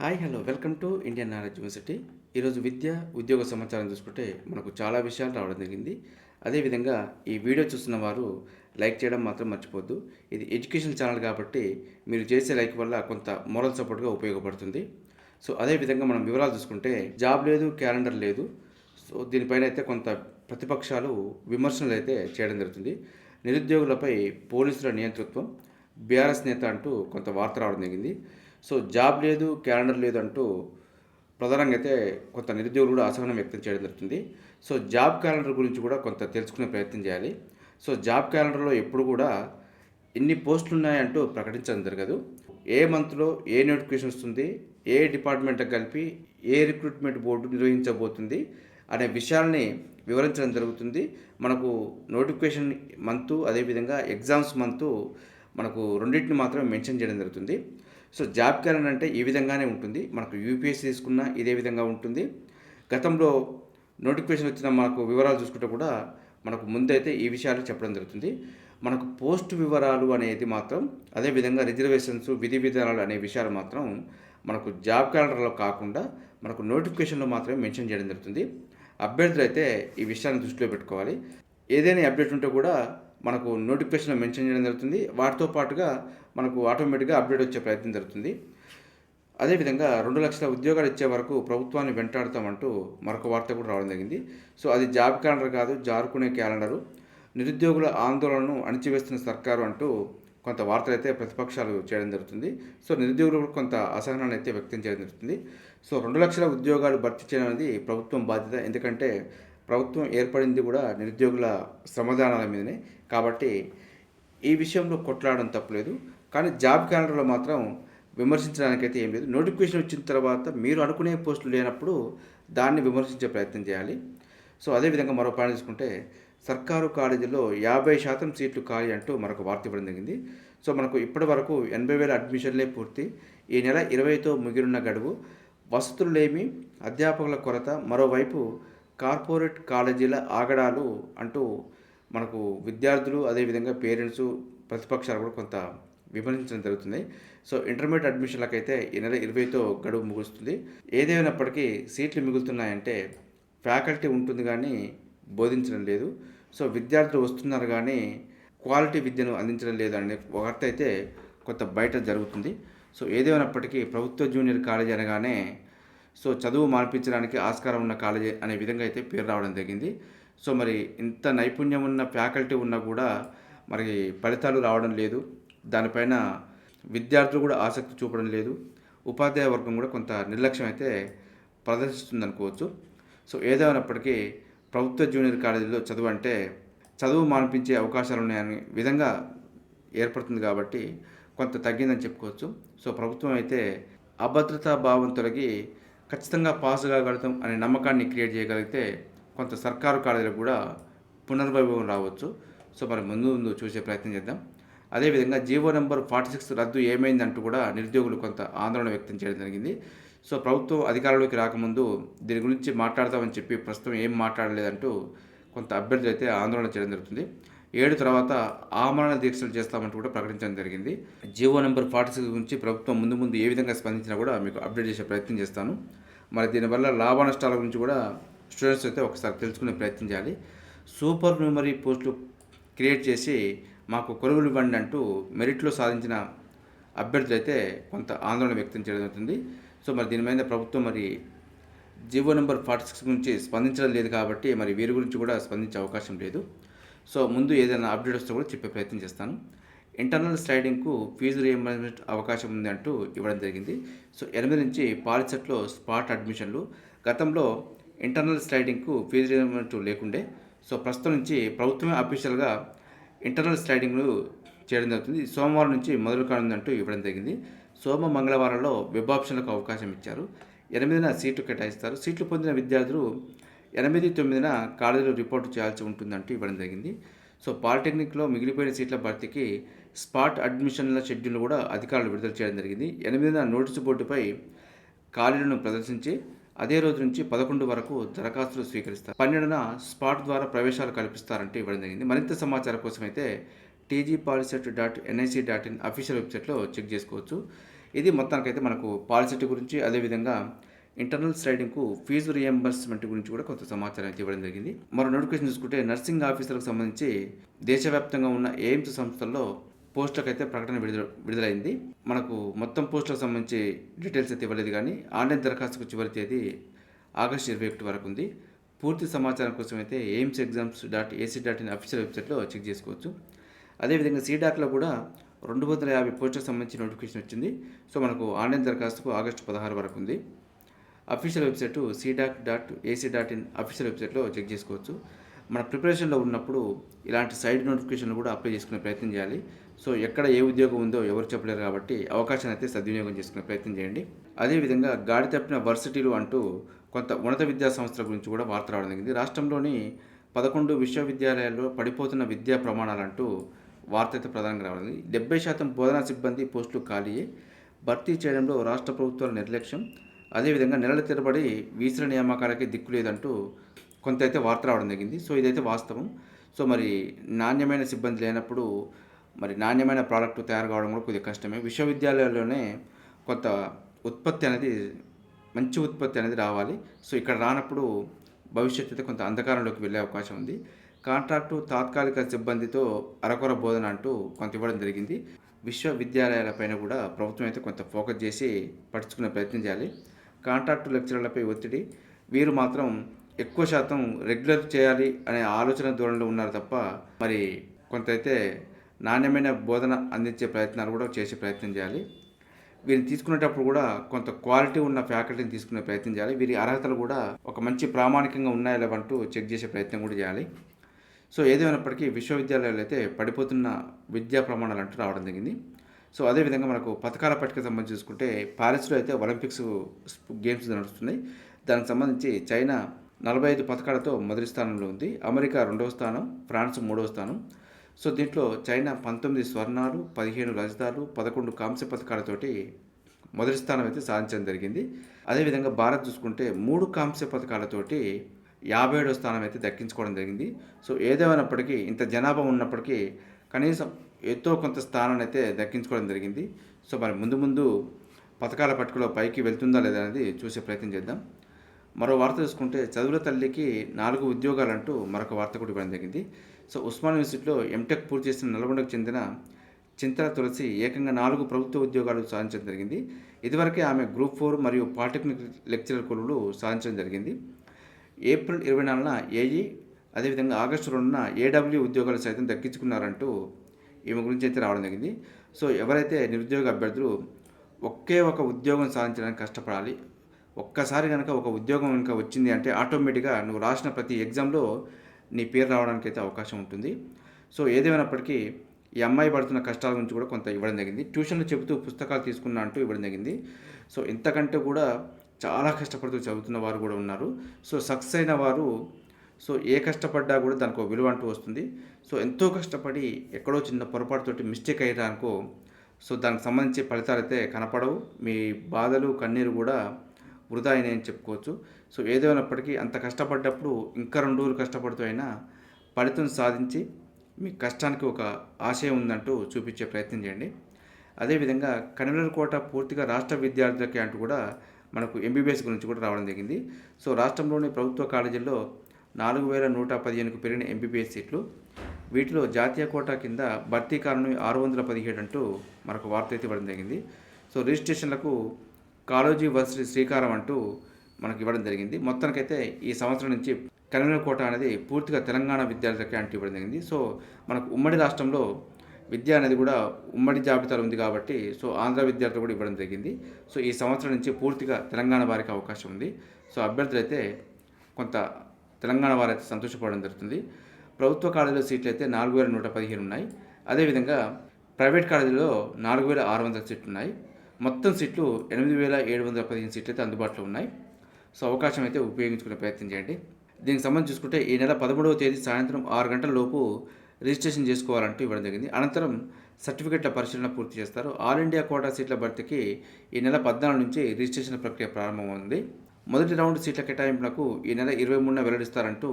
Hi hello welcome to Indian knowledge university ఈరోజు విద్య ఉద్యోగ సమాచారం చూసుకుంటే మనకు చాలా విషయాలు రావడం జరిగింది. అదేవిధంగా ఈ వీడియో చూస్తున్న వారు లైక్ చేయడం మాత్రం మర్చిపోద్దు ఇది ఎడ్యుకేషన్ ఛానల్ కాబట్టి మీరు చేసే లైక్ వల్ల కొంత మోరల్ సపోర్ట్గా ఉపయోగపడుతుంది. సో అదేవిధంగా మనం వివరాలు చూసుకుంటే జాబ్ లేదు క్యాలెండర్ లేదు. సో దీనిపైన అయితే కొంత ప్రతిపక్షాలు విమర్శలు అయితే చేయడం జరుగుతుంది. నిరుద్యోగులపై పోలీసుల నియంతృత్వం బీఆర్ఎస్ నేత అంటూ కొంత వార్త రావడం జరిగింది. సో జాబ్ లేదు క్యాలెండర్ లేదు అంటూ ప్రధానంగా అయితే కొంత నిరుద్యోగులు కూడా అసహనం వ్యక్తం చేయడం జరుగుతుంది. సో జాబ్ క్యాలెండర్ గురించి కూడా కొంత తెలుసుకునే ప్రయత్నం చేయాలి. సో జాబ్ క్యాలెండర్లో ఎప్పుడు కూడా ఎన్ని పోస్టులు ఉన్నాయంటూ ప్రకటించడం జరగదు. ఏ మంత్లో ఏ నోటిఫికేషన్ వస్తుంది ఏ డిపార్ట్మెంట్కి కలిపి ఏ రిక్రూట్మెంట్ బోర్డు నిర్వహించబోతుంది అనే విషయాల్ని వివరించడం జరుగుతుంది. మనకు నోటిఫికేషన్ మంతు అదేవిధంగా ఎగ్జామ్స్ మంతు మనకు రెండింటిని మాత్రమే మెన్షన్ చేయడం జరుగుతుంది. సో జాబ్ క్యాలెండర్ అంటే ఈ విధంగానే ఉంటుంది. మనకు యూపీఎస్సీ తీసుకున్నా ఇదే విధంగా ఉంటుంది. గతంలో నోటిఫికేషన్ వచ్చిన మనకు వివరాలు చూసుకుంటే కూడా మనకు ముందైతే ఈ విషయాలు చెప్పడం జరుగుతుంది. మనకు పోస్ట్ వివరాలు అనేది మాత్రం అదేవిధంగా రిజర్వేషన్స్ విధి విధానాలు అనే విషయాలు మాత్రం మనకు జాబ్ క్యాలెండర్లో కాకుండా మనకు నోటిఫికేషన్లో మాత్రమే మెన్షన్ చేయడం జరుగుతుంది. అభ్యర్థులు అయితే ఈ విషయాన్ని దృష్టిలో పెట్టుకోవాలి. ఏదైనా అప్డేట్ ఉంటే కూడా మనకు నోటిఫికేషన్ మెన్షన్ చేయడం జరుగుతుంది. వాటితో పాటుగా మనకు ఆటోమేటిక్గా అప్డేట్ వచ్చే ప్రయత్నం జరుగుతుంది. అదేవిధంగా రెండు లక్షల ఉద్యోగాలు ఇచ్చే వరకు ప్రభుత్వాన్ని వెంటాడతామంటూ మరొక వార్త కూడా రావడం జరిగింది. సో అది జాబ్ క్యాలెండర్ కాదు జారుకునే క్యాలెండరు. నిరుద్యోగుల ఆందోళనను అణిచివేస్తున్న సర్కారు అంటూ కొంత వార్తలు అయితే ప్రతిపక్షాలు చేయడం జరుగుతుంది. సో నిరుద్యోగులు కూడా కొంత అసహనాన్ని అయితే వ్యక్తం చేయడం జరుగుతుంది. సో రెండు లక్షల ఉద్యోగాలు భర్తీ చేయడం అనేది ప్రభుత్వం బాధ్యత. ఎందుకంటే ప్రభుత్వం ఏర్పడింది కూడా నిరుద్యోగుల శ్రమదానాల మీదనే. కాబట్టి ఈ విషయంలో కొట్లాడడం తప్పలేదు. కానీ జాబ్ క్యాలెండర్లో మాత్రం విమర్శించడానికైతే ఏం లేదు. నోటిఫికేషన్ వచ్చిన తర్వాత మీరు అనుకునే పోస్టులు లేనప్పుడు దాన్ని విమర్శించే ప్రయత్నం చేయాలి. సో అదేవిధంగా మరో పాయింట్ తీసుకుంటే సర్కారు కాలేజీలో యాభై శాతం సీట్లు ఖాళీ అంటూ మనకు వార్త ఇవ్వడం జరిగింది. సో మనకు ఇప్పటి వరకు ఎనభై వేల అడ్మిషన్లే పూర్తి. ఈ నెల ఇరవైతో ముగిరున్న గడువు. వసతులు లేమి అధ్యాపకుల కొరత మరోవైపు కార్పొరేట్ కాలేజీల ఆగడాలు అంటూ మనకు విద్యార్థులు అదేవిధంగా పేరెంట్స్ ప్రతిపక్షాలు కూడా కొంత విమర్శించడం జరుగుతుంది. సో ఇంటర్మీడియట్ అడ్మిషన్లకైతే ఈ నెల ఇరవైతో గడువు ముగుస్తుంది. ఏదేమైనప్పటికీ సీట్లు మిగులుతున్నాయంటే ఫ్యాకల్టీ ఉంటుంది కానీ బోధించడం లేదు. సో విద్యార్థులు వస్తున్నారు కానీ క్వాలిటీ విద్యను అందించడం లేదు అనే వార్త అయితే కొంత బయట జరుగుతుంది. సో ఏదేమైనప్పటికీ ప్రభుత్వ జూనియర్ కాలేజీ అనగానే సో చదువు మార్పించడానికి ఆస్కారం ఉన్న కాలేజీ అనే విధంగా అయితే పేరు రావడం జరిగింది. సో మరి ఇంత నైపుణ్యం ఉన్న ఫ్యాకల్టీ ఉన్నా కూడా మరి ఫలితాలు రావడం లేదు. దానిపైన విద్యార్థులు కూడా ఆసక్తి చూపడం లేదు. ఉపాధ్యాయ వర్గం కూడా కొంత నిర్లక్ష్యం అయితే ప్రదర్శిస్తుంది అనుకోవచ్చు సో ఏదేమైనప్పటికీ ప్రభుత్వ జూనియర్ కాలేజీలో చదువు అంటే చదువు మానిపించే అవకాశాలు ఉన్నాయనే విధంగా ఏర్పడుతుంది కాబట్టి కొంత తగ్గిందని చెప్పుకోవచ్చు. సో ప్రభుత్వం అయితే అభద్రతా భావం తొలగి ఖచ్చితంగా పాస్ కాగలుగుతాం అనే నమ్మకాన్ని క్రియేట్ చేయగలిగితే కొంత సర్కారు కాలేజీలకు కూడా పునర్వైభవం రావచ్చు. సో మనం ముందు ముందు చూసే ప్రయత్నం చేద్దాం. అదేవిధంగా జీవో నెంబర్ ఫార్టీ సిక్స్ రద్దు ఏమైందంటూ కూడా నిరుద్యోగులు కొంత ఆందోళన వ్యక్తం చేయడం జరిగింది. సో ప్రభుత్వం అధికారంలోకి రాకముందు దీని గురించి మాట్లాడతామని చెప్పి ప్రస్తుతం ఏం మాట్లాడలేదంటూ కొంత అభ్యర్థులు అయితే ఆందోళన చేయడం జరుగుతుంది. ఏడు తర్వాత ఆమరణ దీక్షలు చేస్తామంటూ కూడా ప్రకటించడం జరిగింది. జీవో నెంబర్ ఫార్టీ సిక్స్ గురించి ప్రభుత్వం ముందు ముందు ఏ విధంగా స్పందించినా కూడా మీకు అప్డేట్ చేసే ప్రయత్నం చేస్తాను. మరి దీనివల్ల లాభ నష్టాల గురించి కూడా స్టూడెంట్స్ అయితే ఒకసారి తెలుసుకునే ప్రయత్నం చేయాలి. సూపర్ న్యూమరీ పోస్టులు క్రియేట్ చేసి మాకు కొలువులు ఇవ్వండి అంటూ మెరిట్లో సాధించిన అభ్యర్థులు అయితే కొంత ఆందోళన వ్యక్తం చేయడం జరుగుతుంది. సో మరి దీని మీద ప్రభుత్వం మరి జీవో నెంబర్ ఫార్టీ సిక్స్ గురించి స్పందించడం లేదు కాబట్టి మరి వీరి గురించి కూడా స్పందించే అవకాశం లేదు. సో ముందు ఏదైనా అప్డేట్ వస్తే కూడా చెప్పే ప్రయత్నం చేస్తాను. ఇంటర్నల్ స్లైడింగ్కు ఫీజు రియంబర్స్మెంట్ అవకాశం ఉంది అంటూ ఇవ్వడం జరిగింది. సో ఎనిమిది నుంచి పాలిసెట్లో స్పాట్ అడ్మిషన్లు. గతంలో ఇంటర్నల్ స్లైడింగ్కు ఫీజు రియంబర్స్మెంట్ లేకుండే. సో ప్రస్తుతం నుంచి ప్రభుత్వమే అఫీషియల్గా ఇంటర్నల్ స్లైడింగ్లు చేయడం జరుగుతుంది. సోమవారం నుంచి మొదలు కానుందంటూ ఇవ్వడం జరిగింది. సోమ మంగళవారంలో వెబ్ ఆప్షన్లకు అవకాశం ఇచ్చారు. ఎనిమిదిన సీట్లు కేటాయిస్తారు. సీట్లు పొందిన విద్యార్థులు ఎనిమిది తొమ్మిదిన కాలేజీలో రిపోర్టు చేయాల్సి ఉంటుందంటూ ఇవ్వడం జరిగింది. సో పాలిటెక్నిక్లో మిగిలిపోయిన సీట్ల భర్తీకి స్పాట్ అడ్మిషన్ల షెడ్యూల్ కూడా అధికారులు విడుదల చేయడం జరిగింది. ఎనిమిదిన నోటీసు బోర్డుపై ఖాళీలను ప్రదర్శించి అదే రోజు నుంచి పదకొండు వరకు దరఖాస్తులు స్వీకరిస్తారు. పన్నెండున స్పాట్ ద్వారా ప్రవేశాలు కల్పిస్తారంటే ఇవ్వడం జరిగింది. మరింత సమాచారం కోసం అయితే TG POLYCET dot NIC dot in official వెబ్సైట్లో చెక్ చేసుకోవచ్చు. ఇది మొత్తానికైతే మనకు పాలిసెట్ గురించి అదేవిధంగా ఇంటర్నల్ స్లైడింగ్కు ఫీజు రియంబర్స్మెంట్ గురించి కూడా కొంత సమాచారం ఇవ్వడం జరిగింది. మరో నోటిఫికేషన్ చూసుకుంటే నర్సింగ్ ఆఫీసర్లకు సంబంధించి దేశవ్యాప్తంగా ఉన్న ఎయిమ్స్ సంస్థల్లో పోస్టులకు అయితే ప్రకటన విడుదల విడుదలైంది. మనకు మొత్తం పోస్టులకు సంబంధించి డీటెయిల్స్ అయితే ఇవ్వలేదు కానీ ఆన్లైన్ దరఖాస్తుకు చివరి తేదీ ఆగస్టు ఇరవై ఒకటి వరకు ఉంది. పూర్తి సమాచారం కోసం అయితే AIIMS exams dot AC dot in official వెబ్సైట్లో చెక్ చేసుకోవచ్చు. అదేవిధంగా సీడాక్లో కూడా రెండు వందల యాభై పోస్టులకు సంబంధించి నోటిఫికేషన్ వచ్చింది. సో మనకు ఆన్లైన్ దరఖాస్తుకు ఆగస్టు పదహారు వరకు ఉంది. Official website CDAC dot AC dot in official వెబ్సైట్లో చెక్ చేసుకోవచ్చు. మన ప్రిపరేషన్లో ఉన్నప్పుడు ఇలాంటి సైడ్ నోటిఫికేషన్లు కూడా అప్లై చేసుకునే ప్రయత్నం చేయాలి. సో ఎక్కడ ఏ ఉద్యోగం ఉందో ఎవరు చెప్పలేరు కాబట్టి అవకాశాన్ని అయితే సద్వినియోగం చేసుకునే ప్రయత్నం చేయండి. అదేవిధంగా గాడి తప్పిన వర్సిటీలు అంటూ కొంత ఉన్నత విద్యా సంస్థల గురించి కూడా వార్త రావడం జరిగింది. రాష్ట్రంలోని పదకొండు విశ్వవిద్యాలయాల్లో పడిపోతున్న విద్యా ప్రమాణాలంటూ వార్త అయితే ప్రధానంగా రావడం డెబ్బై శాతం బోధనా సిబ్బంది పోస్టులు ఖాళీయే. భర్తీ చేయడంలో రాష్ట్ర ప్రభుత్వాల నిర్లక్ష్యం. అదేవిధంగా నెలల తరబడి వీసుల నియామకాలకి దిక్కు లేదంటూ కొంత అయితే వార్త రావడం జరిగింది. సో ఇదైతే వాస్తవం. సో మరి నాణ్యమైన సిబ్బంది లేనప్పుడు మరి నాణ్యమైన ప్రోడక్ట్ తయారు కావడం కూడా కొద్దిగా కష్టమే. విశ్వవిద్యాలయాల్లోనే కొంత ఉత్పత్తి అనేది మంచి ఉత్పత్తి అనేది రావాలి. సో ఇక్కడ రానప్పుడు భవిష్యత్తు అయితే కొంత అంధకారంలోకి వెళ్ళే అవకాశం ఉంది. కాంట్రాక్టు తాత్కాలిక సిబ్బందితో అరకొర బోధన అంటూ కొంత ఇవ్వడం జరిగింది. విశ్వవిద్యాలయాలపైన కూడా ప్రభుత్వం అయితే కొంత ఫోకస్ చేసి పట్టించుకునే ప్రయత్నం చేయాలి. కాంట్రాక్టు లెక్చరర్లపై ఒత్తిడి. వీరు మాత్రం ఎక్కువ శాతం రెగ్యులర్ చేయాలి అనే ఆలోచన ధోరణిలో ఉన్నారు తప్ప మరి కొంత అయితే నాణ్యమైన బోధన అందించే ప్రయత్నాలు కూడా చేసే ప్రయత్నం చేయాలి. వీరిని తీసుకునేటప్పుడు కూడా కొంత క్వాలిటీ ఉన్న ఫ్యాకల్టీని తీసుకునే ప్రయత్నం చేయాలి. వీరి అర్హతలు కూడా ఒక మంచి ప్రామాణికంగా ఉన్నాయా లేవంటూ చెక్ చేసే ప్రయత్నం కూడా చేయాలి. సో ఏదేమైనప్పటికీ విశ్వవిద్యాలయాలు అయితే పడిపోతున్న విద్యా ప్రమాణాలు అంటూ రావడం జరిగింది. సో అదేవిధంగా మనకు పథకాల పట్టిక సంబంధించి చూసుకుంటే ప్యారిస్లో అయితే ఒలింపిక్స్ గేమ్స్ నడుస్తున్నాయి. దానికి సంబంధించి చైనా నలభై ఐదు పథకాలతో మొదటి స్థానంలో ఉంది. అమెరికా రెండవ స్థానం ఫ్రాన్స్ మూడవ స్థానం. సో దీంట్లో చైనా పంతొమ్మిది స్వర్ణాలు పదిహేను రజతాలు పదకొండు కాంస్య పథకాలతోటి మొదటి స్థానం అయితే సాధించడం జరిగింది. అదేవిధంగా భారత్ చూసుకుంటే మూడు కాంస్య పథకాలతోటి యాభై ఏడో స్థానం అయితే దక్కించుకోవడం జరిగింది. సో ఏదేమైనప్పటికీ ఇంత జనాభా ఉన్నప్పటికీ కనీసం ఎంతో కొంత స్థానాన్ని అయితే దక్కించుకోవడం జరిగింది. సో మరి ముందు ముందు పథకాల పట్టుకలో పైకి వెళ్తుందా లేదా అనేది చూసే ప్రయత్నం చేద్దాం. మరో వార్త చూసుకుంటే చదువుల తల్లికి నాలుగు ఉద్యోగాలంటూ మరొక వార్త కూడా ఇవ్వడం జరిగింది. సో ఉస్మాన్ యూనివర్సిటీలో ఎంటెక్ పూర్తి చేసిన నల్గొండకు చెందిన చింతల తులసి ఏకంగా నాలుగు ప్రభుత్వ ఉద్యోగాలు సాధించడం జరిగింది. ఇదివరకే ఆమె గ్రూప్ ఫోర్ మరియు పాలిటెక్నిక్ లెక్చరర్ కొలువులు సాధించడం జరిగింది. ఏప్రిల్ ఇరవై నాలుగున ఏఈ అదేవిధంగా ఆగస్టు రెండున ఏడబ్ల్యూ ఉద్యోగాలు సైతం దక్కించుకున్నారంటూ ఈమె గురించి అయితే రావడం జరిగింది. సో ఎవరైతే నిరుద్యోగ అభ్యర్థులు ఒకే ఒక ఉద్యోగం సాధించడానికి కష్టపడాలి ఒక్కసారి కనుక ఒక ఉద్యోగం కనుక వచ్చింది అంటే ఆటోమేటిక్గా నువ్వు రాసిన ప్రతి ఎగ్జామ్లో నీ పేరు రావడానికి అయితే అవకాశం ఉంటుంది. సో ఏదేమైనప్పటికీ ఈ అమ్మాయి పడుతున్న కష్టాల గురించి కూడా కొంత ఇవ్వడం జరిగింది. ట్యూషన్లు చెబుతూ పుస్తకాలు తీసుకున్నా అంటూ ఇవ్వడం జరిగింది. సో ఇంతకంటే కూడా చాలా కష్టపడుతూ చదువుతున్న వారు కూడా ఉన్నారు. సో సక్సెస్ అయిన వారు సో ఏ కష్టపడ్డా కూడా దానికి ఒక విలువ అంటూ వస్తుంది. సో ఎంతో కష్టపడి ఎక్కడో చిన్న పొరపాటుతోటి మిస్టేక్ అయ్యారా అనుకో సో దానికి సంబంధించి ఫలితాలు అయితే కనపడవు. మీ బాధలు కన్నీరు కూడా వృధా అయినాయని చెప్పుకోవచ్చు. సో ఏదేమైనప్పటికీ అంత కష్టపడ్డప్పుడు ఇంకా రెండు రోజులు కష్టపడుతూ అయినా ఫలితం సాధించి మీ కష్టానికి ఒక ఆశయం ఉందంటూ చూపించే ప్రయత్నం చేయండి. అదేవిధంగా కన్వీనర్ కోట పూర్తిగా రాష్ట్ర విద్యార్థులకి అంటూ కూడా మనకు ఎంబీబీఎస్ గురించి కూడా రావడం జరిగింది. సో రాష్ట్రంలోని ప్రభుత్వ కాలేజీల్లో నాలుగు వేల నూట పదిహేనుకు పెరిగిన ఎంబీబీఎస్ సీట్లు. వీటిలో జాతీయ కోటా కింద భర్తీ కారణం ఆరు వందల పదిహేడు అంటూ మనకు వార్త అయితే ఇవ్వడం జరిగింది. సో రిజిస్ట్రేషన్లకు కాళోజీ వర్సిటీ శ్రీకారం అంటూ మనకి ఇవ్వడం జరిగింది. మొత్తానికైతే ఈ సంవత్సరం నుంచి కన్వీనర్ కోట అనేది పూర్తిగా తెలంగాణ విద్యార్థులకి అంటూ ఇవ్వడం జరిగింది. సో మనకు ఉమ్మడి రాష్ట్రంలో విద్య అనేది కూడా ఉమ్మడి జాబితాలో ఉంది కాబట్టి సో ఆంధ్ర విద్యార్థులు కూడా ఇవ్వడం జరిగింది. సో ఈ సంవత్సరం నుంచి పూర్తిగా తెలంగాణ వారికి అవకాశం ఉంది. సో అభ్యర్థులైతే కొంత తెలంగాణ వారైతే సంతోషపడడం జరుగుతుంది. ప్రభుత్వ కాలేజీలో సీట్లు అయితే నాలుగు వేల నూట పదిహేను ఉన్నాయి. అదేవిధంగా ప్రైవేట్ కాలేజీలో నాలుగు వేల ఆరు వందల సీట్లు ఉన్నాయి. మొత్తం సీట్లు ఎనిమిది వేల ఏడు వందల పదిహేను సీట్లు అయితే అందుబాటులో ఉన్నాయి. సో అవకాశం అయితే ఉపయోగించుకునే ప్రయత్నం చేయండి. దీనికి సంబంధించి చూసుకుంటే ఈ నెల పదమూడవ తేదీ సాయంత్రం ఆరు గంటల లోపు రిజిస్ట్రేషన్ చేసుకోవాలంటూ ఇవ్వడం జరిగింది. అనంతరం సర్టిఫికెట్ల పరిశీలన పూర్తి చేస్తారు. ఆల్ ఇండియా కోటా సీట్ల భర్తీకి ఈ నెల పద్నాలుగు నుంచి రిజిస్ట్రేషన్ ప్రక్రియ ప్రారంభమైంది మొదటి రౌండ్ సీట్ల కేటాయింపులకు ఈ నెల ఇరవై మూడున వెల్లడిస్తారంటూ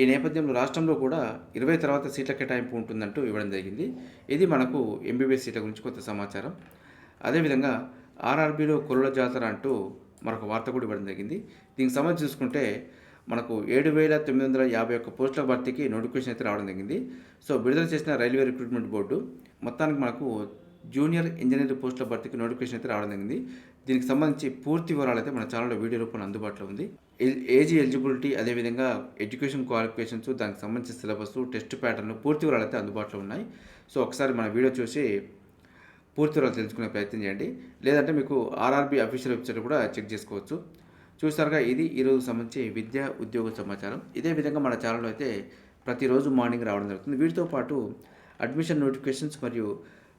ఈ నేపథ్యంలో రాష్ట్రంలో కూడా ఇరవై తర్వాత సీట్ల కేటాయింపు ఉంటుందంటూ ఇవ్వడం జరిగింది. ఇది మనకు ఎంబీబీఎస్ సీట్ల గురించి కొత్త సమాచారం. అదేవిధంగా ఆర్ఆర్బీలో కొరుల జాతర అంటూ మరొక వార్త కూడా ఇవ్వడం జరిగింది. దీనికి సంబంధించి చూసుకుంటే మనకు ఏడు వేల తొమ్మిది వందల యాభై ఒక్క పోస్టుల భర్తీకి నోటిఫికేషన్ అయితే రావడం జరిగింది. సో విడుదల చేసిన రైల్వే రిక్రూట్మెంట్ బోర్డు మొత్తానికి మనకు జూనియర్ ఇంజనీర్ పోస్టుల భర్తీకి నోటిఫికేషన్ అయితే రావడం జరిగింది. దీనికి సంబంధించి పూర్తి వివరాలు అయితే మన ఛానల్లో వీడియో రూపంలో అందుబాటులో ఉంది. ఎల్- ఏజ్ ఎలిజిబిలిటీ అదేవిధంగా ఎడ్యుకేషన్ క్వాలిఫికేషన్స్ దానికి సంబంధించిన సిలబస్ టెస్ట్ ప్యాటర్న్ పూర్తి వివరాలు అయితే అందుబాటులో ఉన్నాయి. సో ఒకసారి మన వీడియో చూసి పూర్తి వివరాలు తెలుసుకునే ప్రయత్నం చేయండి. లేదంటే మీకు ఆర్ఆర్బీ అఫీషియల్ వెబ్సైట్ కూడా చెక్ చేసుకోవచ్చు. చూసారుగా ఇది ఈరోజు సంబంధించి విద్యా ఉద్యోగ సమాచారం. ఇదే విధంగా మన ఛానల్లో అయితే ప్రతిరోజు మార్నింగ్ రావడం జరుగుతుంది. వీటితో పాటు అడ్మిషన్ నోటిఫికేషన్స్ మరియు